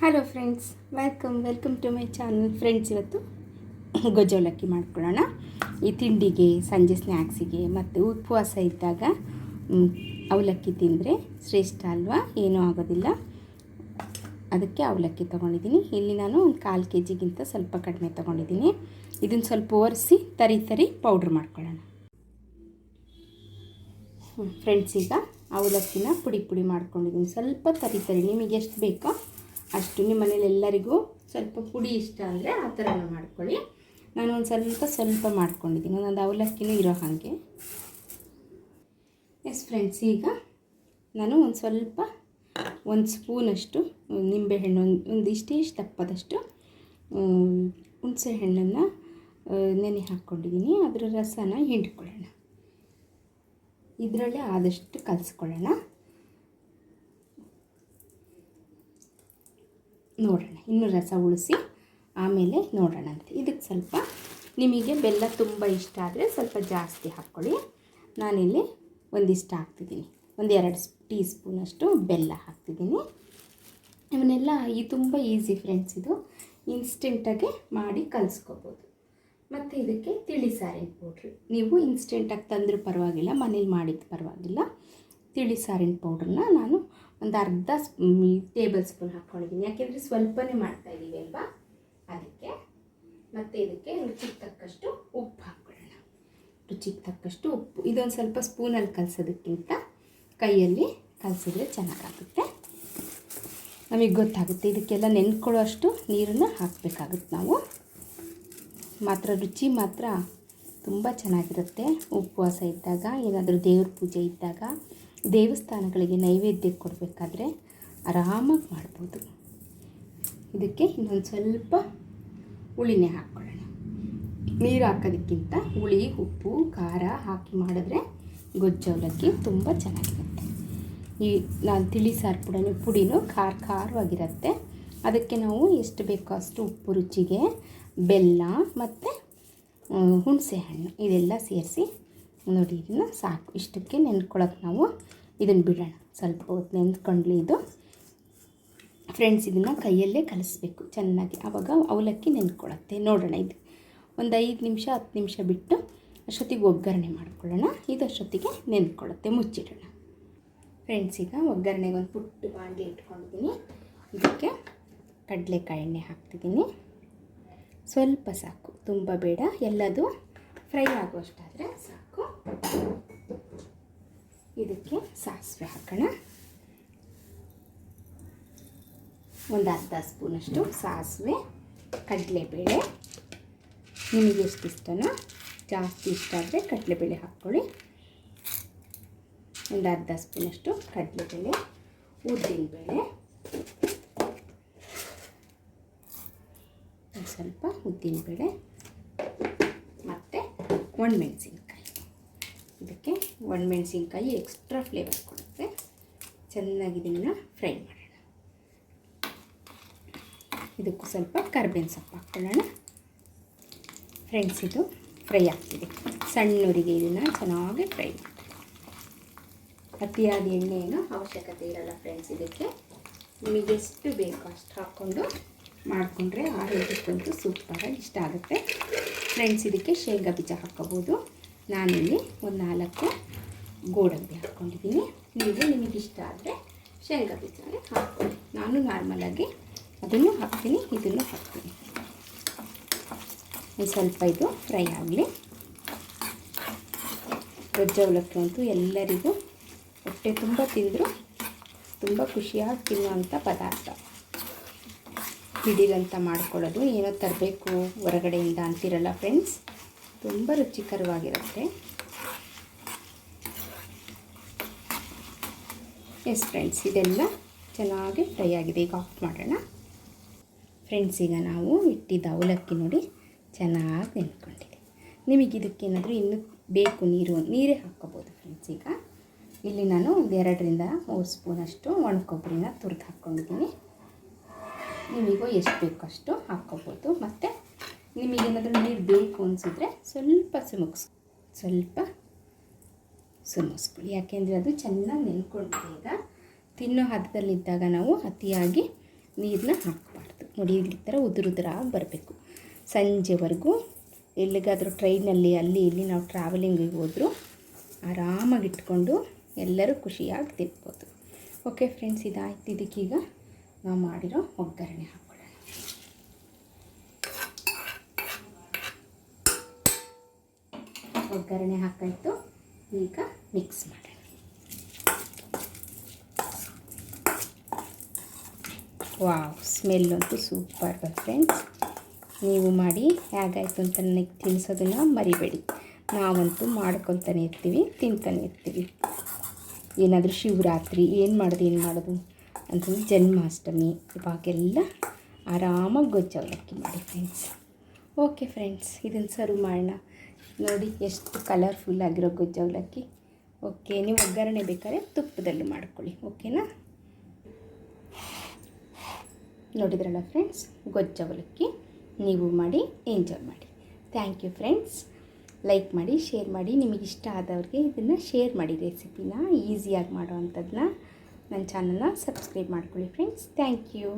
Hello friends welcome welcome to my channel friends ಇವತ್ತು ಗೊಜ್ಜವಲಕ್ಕಿ ಮಾಡ್ಕೊಳ್ಳೋಣ. ಈ ತಿಂಡಿಗೆ, ಸಂಜೆ ಸ್ನ್ಯಾಕ್ಸಿಗೆ ಮತ್ತು ಉಪವಾಸ ಇದ್ದಾಗ ಅವಲಕ್ಕಿ ತಿಂದರೆ ಶ್ರೇಷ್ಠ ಅಲ್ವಾ? ಏನೂ ಆಗೋದಿಲ್ಲ. ಅದಕ್ಕೆ ಅವಲಕ್ಕಿ ತೊಗೊಂಡಿದ್ದೀನಿ. ಇಲ್ಲಿ ನಾನು ಒಂದು ಕಾಲು ಕೆ ಜಿಗಿಂತ ಸ್ವಲ್ಪ ಕಡಿಮೆ ತೊಗೊಂಡಿದ್ದೀನಿ. ಇದನ್ನು ಸ್ವಲ್ಪ ಒರೆಸಿ, ತರಿ ತರಿ ಪೌಡ್ರ್ ಮಾಡ್ಕೊಳ್ಳೋಣ. ಫ್ರೆಂಡ್ಸ್ ಈಗ ಅವಲಕ್ಕಿನ ಪುಡಿ ಪುಡಿ ಮಾಡ್ಕೊಂಡಿದ್ದೀನಿ. ಸ್ವಲ್ಪ ತರಿ ತರಿ. ನಿಮಗೆ ಎಷ್ಟು ಬೇಕೋ ಅಷ್ಟು ನಿಮ್ಮ ಮನೇಲಿ ಎಲ್ಲರಿಗೂ ಸ್ವಲ್ಪ ಪುಡಿ ಇಷ್ಟ ಅಂದರೆ ಆ ಥರ ಮಾಡ್ಕೊಳ್ಳಿ. ನಾನು ಒಂದು ಸ್ವಲ್ಪ ಸ್ವಲ್ಪ ಮಾಡ್ಕೊಂಡಿದ್ದೀನಿ, ಒಂದೊಂದು ಅವಲಕ್ಕಿನೂ ಇರೋ ಹಾಗೆ. ಎಸ್ ಫ್ರೆಂಡ್ಸ್ ಈಗ ನಾನು ಒಂದು ಸ್ವಲ್ಪ, ಒಂದು ಸ್ಪೂನಷ್ಟು ನಿಂಬೆಹಣ್ಣು ಒಂದು ಒಂದು ಇಷ್ಟೇಷ್ಟು ದಪ್ಪದಷ್ಟು ಹುಣಸೆ ಹಣ್ಣನ್ನು ನೆನೆ ಹಾಕ್ಕೊಂಡಿದ್ದೀನಿ ಅದರ ರಸನ ಹಿಂಡ್ಕೊಳ್ಳೋಣ. ಇದರಲ್ಲೇ ಆದಷ್ಟು ಕಲಿಸ್ಕೊಳ್ಳೋಣ. ನೋಡೋಣ, ಇನ್ನೂ ರಸ ಉಳಿಸಿ ಆಮೇಲೆ ನೋಡೋಣ ಅಂತ. ಇದಕ್ಕೆ ಸ್ವಲ್ಪ ನಿಮಗೆ ಬೆಲ್ಲ ತುಂಬ ಇಷ್ಟ ಆದರೆ ಸ್ವಲ್ಪ ಜಾಸ್ತಿ ಹಾಕ್ಕೊಳ್ಳಿ. ನಾನಿಲ್ಲಿ ಒಂದಿಷ್ಟು ಹಾಕ್ತಿದ್ದೀನಿ. ಒಂದು ಎರಡು ಟೀ ಸ್ಪೂನಷ್ಟು ಬೆಲ್ಲ ಹಾಕ್ತಿದ್ದೀನಿ. ಇವನ್ನೆಲ್ಲ ಈ ತುಂಬ ಈಸಿ ಫ್ರೆಂಡ್ಸ್ ಇದು. ಇನ್ಸ್ಟೆಂಟಾಗೆ ಮಾಡಿ ಕಲಿಸ್ಕೋಬೋದು. ಮತ್ತು ಇದಕ್ಕೆ ತಿಳಿ ಸಾರಿನ ಪೌಡ್ರ್. ನೀವು ಇನ್ಸ್ಟೆಂಟಾಗಿ ತಂದರೂ ಪರವಾಗಿಲ್ಲ, ಮನೇಲಿ ಮಾಡಿದ್ದು ಪರವಾಗಿಲ್ಲ. ತಿಳಿ ಸಾರಿನ ಪೌಡ್ರನ್ನ ನಾನು ಒಂದು ಅರ್ಧ ಟೇಬಲ್ ಸ್ಪೂನ್ ಹಾಕ್ಕೊಂಡಿದ್ದೀನಿ. ಯಾಕೆಂದರೆ ಸ್ವಲ್ಪನೇ ಮಾಡ್ತಾಯಿದ್ದೀವಿ ಅಲ್ವಾ? ಅದಕ್ಕೆ ಮತ್ತು ಇದಕ್ಕೆ ರುಚಿಗೆ ತಕ್ಕಷ್ಟು ಉಪ್ಪು ಹಾಕ್ಕೊಳ್ಳೋಣ. ರುಚಿಗೆ ತಕ್ಕಷ್ಟು ಉಪ್ಪು. ಇದೊಂದು ಸ್ವಲ್ಪ ಸ್ಪೂನಲ್ಲಿ ಕಲಸೋದಕ್ಕಿಂತ ಕೈಯಲ್ಲಿ ಕಲಸಿದ್ರೆ ಚೆನ್ನಾಗಾಗುತ್ತೆ. ನಮಗೆ ಗೊತ್ತಾಗುತ್ತೆ. ಇದಕ್ಕೆಲ್ಲ ನೆನ್ಕೊಳ್ಳೋಷ್ಟು ನೀರನ್ನು ಹಾಕಬೇಕಾಗುತ್ತೆ ನಾವು. ಮಾತ್ರ ರುಚಿ ಮಾತ್ರ ತುಂಬ ಚೆನ್ನಾಗಿರುತ್ತೆ. ಉಪವಾಸ ಇದ್ದಾಗ, ಏನಾದರೂ ದೇವ್ರ ಪೂಜೆ ಇದ್ದಾಗ ದೇವಸ್ಥಾನಗಳಿಗೆ ನೈವೇದ್ಯ ಕೊಡಬೇಕಾದ್ರೆ ಆರಾಮಾಗಿ ಮಾಡ್ಬೋದು. ಇದಕ್ಕೆ ಇನ್ನೊಂದು ಸ್ವಲ್ಪ ಹುಳಿನೇ ಹಾಕ್ಕೊಳ್ಳೋಣ ನೀರು ಹಾಕೋದಕ್ಕಿಂತ ಹುಳಿ, ಉಪ್ಪು, ಖಾರ ಹಾಕಿ ಮಾಡಿದ್ರೆ ಗೊಜ್ಜು, ಅವಲಕ್ಕಿ ತುಂಬ ಚೆನ್ನಾಗಿರುತ್ತೆ. ಈ ನಾನು ತಿಳಿ ಸಾರು ಪುಡಿನೂ ಪುಡಿನೂ ಖಾರ ಖಾರವಾಗಿರುತ್ತೆ. ಅದಕ್ಕೆ ನಾವು ಎಷ್ಟು ಬೇಕೋ ಅಷ್ಟು ಉಪ್ಪು, ರುಚಿಗೆ ಬೆಲ್ಲ ಮತ್ತು ಹುಣಸೆ ಹಣ್ಣು ಇದೆಲ್ಲ ಸೇರಿಸಿ ನೋಡಿ ಇದನ್ನು ಸಾಕು. ಇಷ್ಟಕ್ಕೆ ನೆನ್ಕೊಳ್ಳೋಕೆ ನಾವು ಇದನ್ನು ಬಿಡೋಣ. ಸ್ವಲ್ಪ ಹೊತ್ತು ನೆನ್ಕೊಂಡ್ಲಿ ಇದು. ಫ್ರೆಂಡ್ಸ್ ಇದನ್ನು ಕೈಯಲ್ಲೇ ಕಲಿಸ್ಬೇಕು. ಚೆನ್ನಾಗಿ. ಆವಾಗ ಅವಲಕ್ಕಿ ನೆನ್ಕೊಳ್ಳುತ್ತೆ ನೋಡೋಣ ಇದು. ಒಂದು ಐದು ನಿಮಿಷ, ಹತ್ತು ನಿಮಿಷ ಬಿಟ್ಟು ಅಷ್ಟೊತ್ತಿಗೆ ಒಗ್ಗರಣೆ ಮಾಡ್ಕೊಳ್ಳೋಣ. ಇದು ಅಷ್ಟೊತ್ತಿಗೆ ನೆನ್ಕೊಳ್ಳುತ್ತೆ ಮುಚ್ಚಿಡೋಣ. ಫ್ರೆಂಡ್ಸ್ ಈಗ ಒಗ್ಗರಣೆಗೆ ಒಂದು ಪುಟ್ಟು ಬಾಂಡಿ ಇಟ್ಕೊಂಡಿದ್ದೀನಿ. ಇದಕ್ಕೆ ಕಡಲೆಕಾಯಿ ಎಣ್ಣೆ ಹಾಕ್ತಿದ್ದೀನಿ. ಸ್ವಲ್ಪ ಸಾಕು. ತುಂಬ ಬೇಡ. ಎಲ್ಲದು ಫ್ರೈ ಆಗುವಷ್ಟಾದರೆ ಸಾಕು. ಇದಕ್ಕೆ ಸಾಸಿವೆ ಹಾಕೋಣ. ಒಂದು ಅರ್ಧ ಸ್ಪೂನಷ್ಟು ಸಾಸಿವೆ, ಕಡಲೆಬೇಳೆ. ನಿಮಗೆ ಎಷ್ಟು ಇಷ್ಟನೋ ಜಾಸ್ತಿ ಇಷ್ಟ ಆದರೆ ಕಡಲೆಬೇಳೆ ಹಾಕ್ಕೊಳ್ಳಿ. ಒಂದು ಅರ್ಧ ಸ್ಪೂನಷ್ಟು ಕಡಲೆಬೇಳೆ ಒಂದು ಸ್ವಲ್ಪ ಉದ್ದಿನಬೇಳೆ. ಮತ್ತು ಒಣಮೆಣಸಿನ್ಕಾಯಿ. ಇದಕ್ಕೆ ಒಣಮೆಣಸಿನ್ಕಾಯಿ ಎಕ್ಸ್ಟ್ರಾ ಫ್ಲೇವರ್ ಕೊಡುತ್ತೆ. ಚೆನ್ನಾಗಿ ಇದನ್ನು ಫ್ರೈ ಮಾಡೋಣ. ಇದಕ್ಕೂ ಸ್ವಲ್ಪ ಕರ್ಬೇವಿನ ಸೊಪ್ಪು ಹಾಕ್ಕೊಳ್ಳೋಣ. ಫ್ರೆಂಡ್ಸ್ ಇದು ಫ್ರೈ ಆಗ್ತಿದೆ. ಸಣ್ಣವರಿಗೆ ಇದನ್ನು ಚೆನ್ನಾಗಿ ಫ್ರೈ ಮಾಡಿ. ಅತಿಯಾದ ಎಣ್ಣೆ ಏನೋ ಅವಶ್ಯಕತೆ ಇರಲ್ಲ ಫ್ರೆಂಡ್ಸ್ ಇದಕ್ಕೆ. ನಿಮಗೆ ಎಷ್ಟು ಬೇಕೋ ಅಷ್ಟು ಹಾಕ್ಕೊಂಡು ಮಾಡಿಕೊಂಡ್ರೆ ಆರೋಗ್ಯಕ್ಕಂತೂ ಸೂಪರಾಗಿ ಇಷ್ಟ ಆಗುತ್ತೆ. ಫ್ರೆಂಡ್ಸ್ ಇದಕ್ಕೆ ಶೇಂಗಾ ಬೀಜ ಹಾಕ್ಕೋಬೋದು. ನಾನಿಲ್ಲಿ ಒಂದು ನಾಲ್ಕು ಗೋಡಂಬಿ ಹಾಕ್ಕೊಂಡಿದ್ದೀನಿ. ನೀವು ನಿಮಗೆ ಇಷ್ಟ ಆದರೆ ಶೇಂಗಾ ಬೀಜನೇ ಹಾಕ್ಕೊಳ್ಳಿ. ನಾನು ನಾರ್ಮಲಾಗಿ ಅದನ್ನು ಹಾಕ್ತೀನಿ, ಇದನ್ನು ಹಾಕ್ತೀನಿ. ಒಂದು ಸ್ವಲ್ಪ ಇದು ಫ್ರೈ ಆಗಲಿ. ಗೊಜ್ಜ ಅವಲಕ್ಕಿ ಅಂತೂ ಎಲ್ಲರಿಗೂ ಹೊಟ್ಟೆ ತುಂಬ ತಿಂದರೂ, ತುಂಬ ಖುಷಿಯಾಗಿ ತಿನ್ನುವಂಥ ಪದಾರ್ಥ. ಹಿಡಿಲಂತ ಮಾಡ್ಕೊಳ್ಳೋದು, ಏನೋ ತರಬೇಕು ಹೊರಗಡೆಯಿಂದ ಅಂತಿರಲ್ಲ ಫ್ರೆಂಡ್ಸ್ ತುಂಬ ರುಚಿಕರವಾಗಿರುತ್ತೆ. ಎಸ್ ಫ್ರೆಂಡ್ಸ್ ಇದೆಲ್ಲ ಚೆನ್ನಾಗಿ ಫ್ರೈ ಆಗಿದೆ. ಈಗ ಆಫ್ ಮಾಡೋಣ. ಫ್ರೆಂಡ್ಸ್ ಈಗ ನಾವು ಇಟ್ಟಿದ್ದ ಅವಲಕ್ಕಿ ನೋಡಿ ಚೆನ್ನಾಗಿ ನೆನ್ಕೊಂಡಿದೆ. ನಿಮಗೆ ಇದಕ್ಕೇನಾದರೂ ಇನ್ನೂ ಬೇಕು ನೀರು, ನೀರೇ ಹಾಕ್ಕೋಬೋದು ಫ್ರೆಂಡ್ಸ್ ಈಗ. ಇಲ್ಲಿ ನಾನು ಒಂದು ಎರಡರಿಂದ ಮೂರು ಸ್ಪೂನಷ್ಟು ಒಣ ಕೊಬ್ಬರಿನ ತುರಿದು ಹಾಕ್ಕೊಂಡಿದ್ದೀನಿ. ನಿಮಗೂ ಎಷ್ಟು ಬೇಕೋ ಅಷ್ಟು ಹಾಕ್ಕೋಬೋದು. ಮತ್ತು ನಿಮಗೇನಾದರೂ ನೀರು ಬೇಕು ಅನಿಸಿದ್ರೆ ಸ್ವಲ್ಪ ಸುಮುಕ್ಸ್ ಸ್ವಲ್ಪ ಸುಮಿಸ್ಕೊಳ್ಳಿ ಯಾಕೆಂದರೆ ಅದು ಚೆನ್ನಾಗಿ ನೆನ್ಕೊಂಡಿದೆ ಈಗ. ತಿನ್ನೋ ಹದದಲ್ಲಿದ್ದಾಗ ನಾವು ಅತಿಯಾಗಿ ನೀರನ್ನ ಹಾಕಬಾರ್ದು. ನೋಡಿ ಈ ಥರ ಉದುರು ಉದುರಾಗಿ ಬರಬೇಕು. ಸಂಜೆವರೆಗೂ ಎಲ್ಲಿಗಾದರೂ ಟ್ರೈನಲ್ಲಿ, ಅಲ್ಲಿ, ಇಲ್ಲಿ ನಾವು ಟ್ರಾವೆಲಿಂಗಿಗೆ ಹೋದರೂ ಆರಾಮಾಗಿ ಇಟ್ಕೊಂಡು ಎಲ್ಲರೂ ಖುಷಿಯಾಗಿ ತಿನ್ಬೋದು. ಓಕೆ, ಫ್ರೆಂಡ್ಸ್, ಇದಾಯ್ತು. ಇದಕ್ಕೀಗ ನಾವು ಮಾಡಿರೋ ಒಗ್ಗರಣೆ ಹಾಕ್ಕೊಳ್ಳೋಣ ಒಗ್ಗರಣೆ ಹಾಕಾಯ್ತು. ಈಗ ಮಿಕ್ಸ್ ಮಾಡಿ ವಾವ್ ಸ್ಮೆಲ್ ಅಂತೂ ಸೂಪರ್ ಫ್ರೆಂಡ್ಸ್ ನೀವು ಮಾಡಿ ಹೇಗಾಯಿತು ಅಂತ ನನಗೆ ತಿನ್ನಿಸೋದನ್ನು ಮರಿಬೇಡಿ. ನಾವಂತೂ ಮಾಡ್ಕೊತಾನೆ ಇರ್ತೀವಿ, ತಿಂತಾನೆ ಇರ್ತೀವಿ. ಏನಾದರೂ ಶಿವರಾತ್ರಿ, ಏನು ಮಾಡೋದು ಏನು ಮಾಡೋದು ಅಂತಂದ್ರೆ ಜನ್ಮಾಷ್ಟಮಿ, ಇವಾಗೆಲ್ಲ ಆರಾಮಾಗಿ ಗೊಜ್ಜು ಮಾಡಿ ಫ್ರೆಂಡ್ಸ್ ಓಕೆ ಫ್ರೆಂಡ್ಸ್ ಇದನ್ನು ಸರ್ವ್ ಮಾಡೋಣ. ನೋಡಿ, ಎಷ್ಟು ಕಲರ್ಫುಲ್ ಆಗಿರೋ ಗೊಜ್ಜು ಅವಲಕ್ಕಿ ಓಕೆ ನೀವು ಒಗ್ಗರಣೆ ಬೇಕಾದ್ರೆ ತುಪ್ಪದಲ್ಲಿ ಮಾಡ್ಕೊಳ್ಳಿ ಓಕೆನಾ ನೋಡಿದ್ರಲ್ಲ ಫ್ರೆಂಡ್ಸ್ ಗೊಜ್ಜು ಅವಲಕ್ಕಿ ನೀವು ಮಾಡಿ ಎಂಜಾಯ್ ಮಾಡಿ. ಥ್ಯಾಂಕ್ ಯು ಫ್ರೆಂಡ್ಸ್ ಲೈಕ್ ಮಾಡಿ ಶೇರ್ ಮಾಡಿ. ನಿಮಗೆ ಇಷ್ಟ ಆದವ್ರಿಗೆ ಇದನ್ನು ಶೇರ್ ಮಾಡಿ ರೆಸಿಪಿನ ಈಸಿಯಾಗಿ ಮಾಡೋ ಅಂಥದ್ದನ್ನ ನನ್ನ ಚಾನಲ್ನ ಸಬ್ಸ್ಕ್ರೈಬ್ ಮಾಡ್ಕೊಳ್ಳಿ ಫ್ರೆಂಡ್ಸ್ ಥ್ಯಾಂಕ್ ಯು